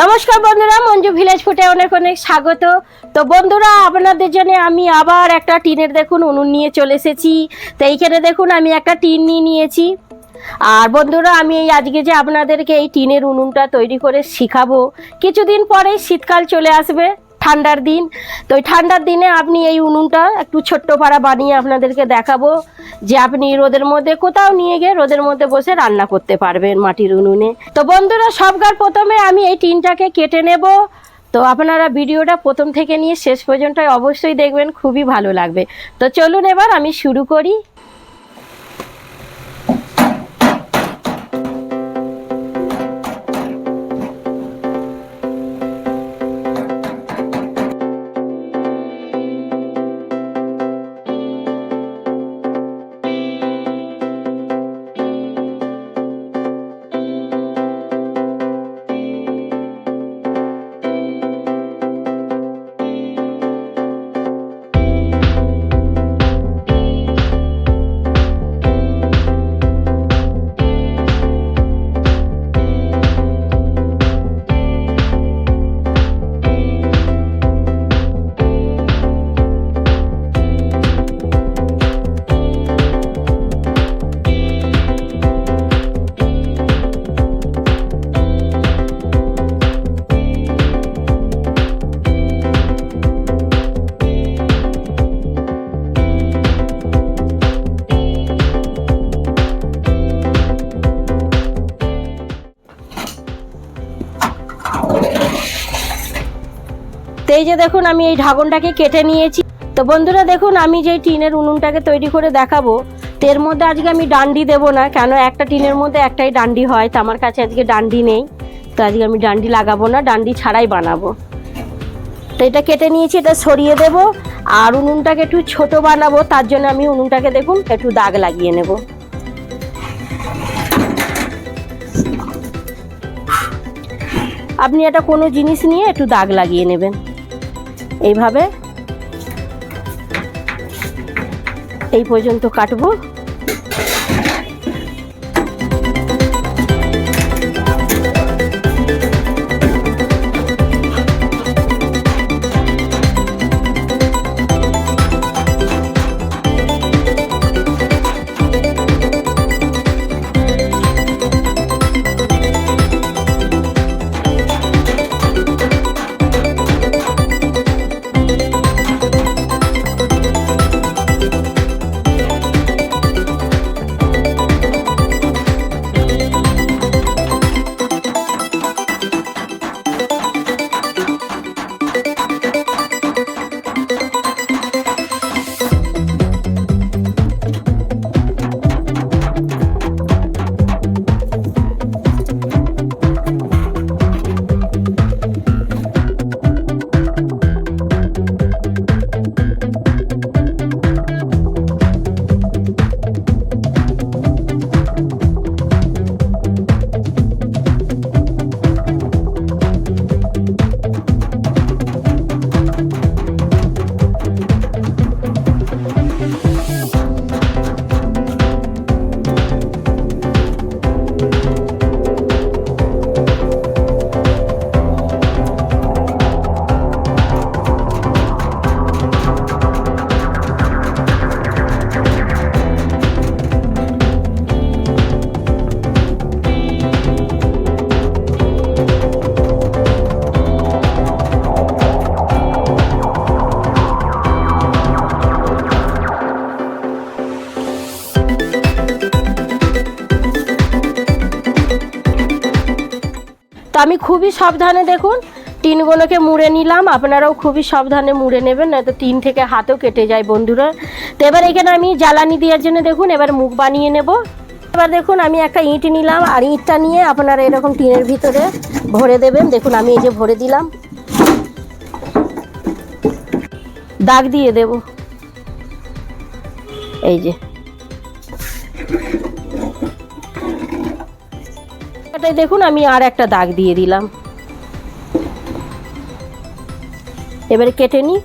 নমস্কার বন্ধুরা, মঞ্জু ভিলেজ ফুটে অনেক অনেক স্বাগত। তো বন্ধুরা, আপনাদের জন্য আমি আবার একটা টিনের দেখুন উনুন নিয়ে চলে এসেছি। তো এইখানে দেখুন, আমি একটা টিন নিয়ে নিয়েছি। আর বন্ধুরা, আমি এই আজকে যে আপনাদেরকে এই টিনের উনুনটা তৈরি করে শিখাবো, কিছুদিন পরেই শীতকাল চলে আসবে। ঠান্ডার দিন। তো ওই ঠান্ডার দিনে আপনি এই উনুনটা একটু ছোট্ট পাড়া বানিয়ে আপনাদেরকে দেখাবো যে আপনি রোদের মধ্যে কোথাও নিয়ে গিয়ে রোদের মধ্যে বসে রান্না করতে পারবেন মাটির উনুনে। তো বন্ধুরা সবকার প্রথমে আমি এই টিনটাকে কেটে নেব। তো আপনারা ভিডিওটা প্রথম থেকে নিয়ে শেষ পর্যন্ত অবশ্যই দেখবেন, খুবই ভালো লাগবে। তো চলুন এবার আমি শুরু করি। তো এই যে দেখুন, আমি এই ঢাকনটাকে কেটে নিয়েছি। তো বন্ধুরা, দেখুন, আমি যে টিনের উনুনটাকে তৈরি করে দেখাবো, তো এর মধ্যে আজকে আমি ডান্ডি দেব না, কেন একটা টিনের মধ্যে একটাই ডান্ডি হয়, তো আমার কাছে আজকে ডান্ডি নেই। তো আজকে আমি ডান্ডি লাগাবো না, ডান্ডি ছাড়াই বানাবো। তো এটা কেটে নিয়েছি, এটা সরিয়ে দেব, আর উনুনটাকে একটু ছোট বানাবো, তার জন্য আমি উনুনটাকে দেখুন, একটু দাগ লাগিয়ে নেব। আপনি এটা কোনো জিনিস নিয়ে একটু দাগ লাগিয়ে নেবেন। এইভাবে এই পর্যন্ত কাটবো। আমি খুবই সাবধানে দেখুন, টিনগুলোকে মুড়ে নিলাম। আপনারাও খুবই সাবধানে মুড়ে নেবেন, নয়তো টিন থেকে হাতও কেটে যায় বন্ধুরা। তো এবার এখানে আমি জ্বালানি দেওয়ার জন্য দেখুন, এবার মুখ বানিয়ে নেব। এবার দেখুন, আমি একটা ইঁট নিলাম, আর ইঁটটা নিয়ে আপনারা এরকম টিনের ভিতরে ভরে দেবেন। দেখুন, আমি এই যে ভরে দিলাম। দাগ দিয়ে দেব। এই যে। এটাই দেখুন আমি আর একটা দাগ দিয়ে দিলাম। এবারে কেটে নিই।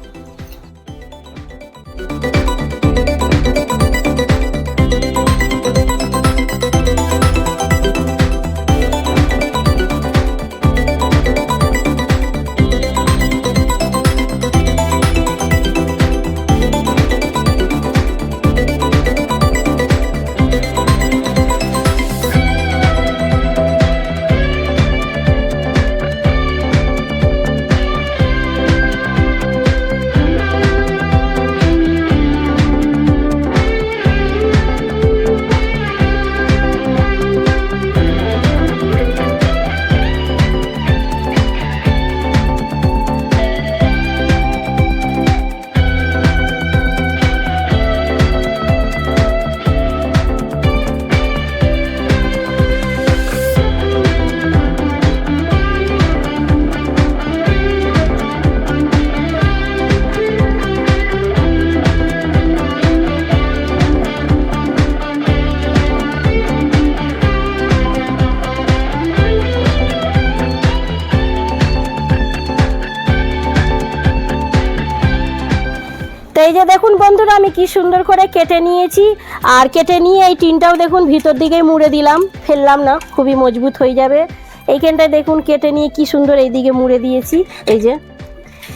দেখুন বন্ধুরা, আমি কি সুন্দর করে কেটে নিয়েছি। আর কেটে নিয়ে এই টিনটাও দেখুন ভিতর দিকে মুড়ে দিলাম। ফেললাম না, খুবই মজবুত হয়ে যাবে। এইখানটায় দেখুন কেটে নিয়ে কি সুন্দর এই দিকে মুড়ে দিয়েছি। এই যে,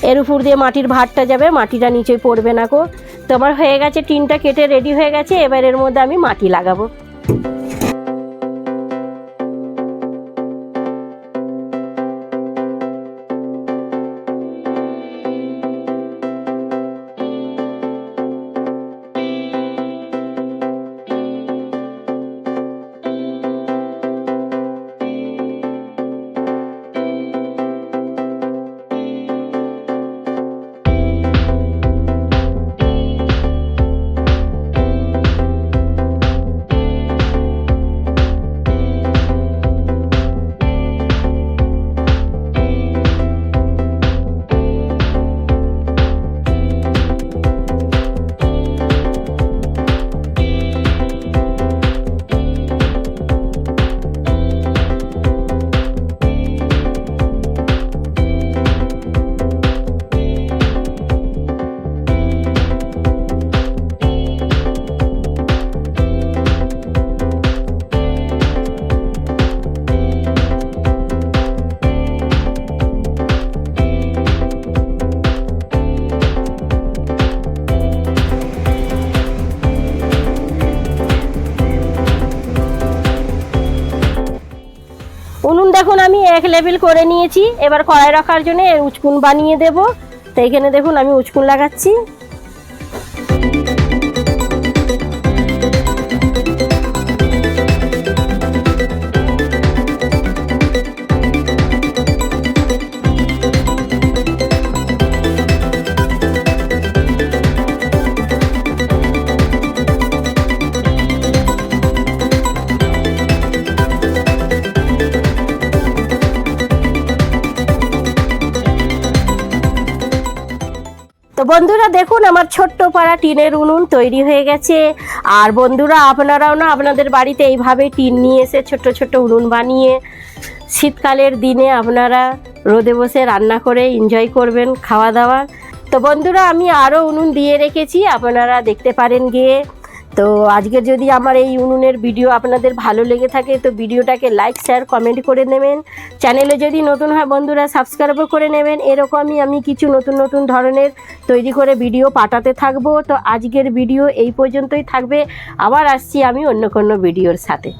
এর উপর দিয়ে মাটির ভাতটা যাবে, মাটিটা নিচে পড়বে না কো তো আমার হয়ে গেছে, টিনটা কেটে রেডি হয়ে গেছে। এবার এর মধ্যে আমি মাটি লাগাবো। আমি এক লেভেল করে নিয়েছি। এবার কড়াই রাখার জন্য এর উচকুন বানিয়ে দেব। তো এখানে দেখুন আমি উচকুন লাগাচ্ছি। বন্ধুরা, দেখুন আমার ছোট্ট পাড়া টিনের উনুন তৈরি হয়ে গেছে। আর বন্ধুরা, আপনারাও না আপনাদের বাড়িতে এইভাবে টিন নিয়ে এসে ছোট্ট ছোট্ট উনুন বানিয়ে শীতকালের দিনে আপনারা রোদে বসে রান্না করে এনজয় করবেন খাওয়া দাওয়া। তো বন্ধুরা, আমি আরও উনুন দিয়ে রেখেছি, আপনারা দেখতে পারেন গিয়ে। তো আজকের যদি আমার এই উনুনের ভিডিও আপনাদের ভালো লেগে থাকে, তো ভিডিওটাকে লাইক শেয়ার কমেন্ট করে নেবেন। চ্যানেলে যদি নতুন হয় বন্ধুরা সাবস্ক্রাইবও করে নেবেন। এরকমই আমি কিছু নতুন নতুন ধরনের তৈরি করে ভিডিও পাঠাতে থাকব। তো আজকের ভিডিও এই পর্যন্তই থাকবে। আবার আসছি আমি অন্য কোনো ভিডিওর সাথে।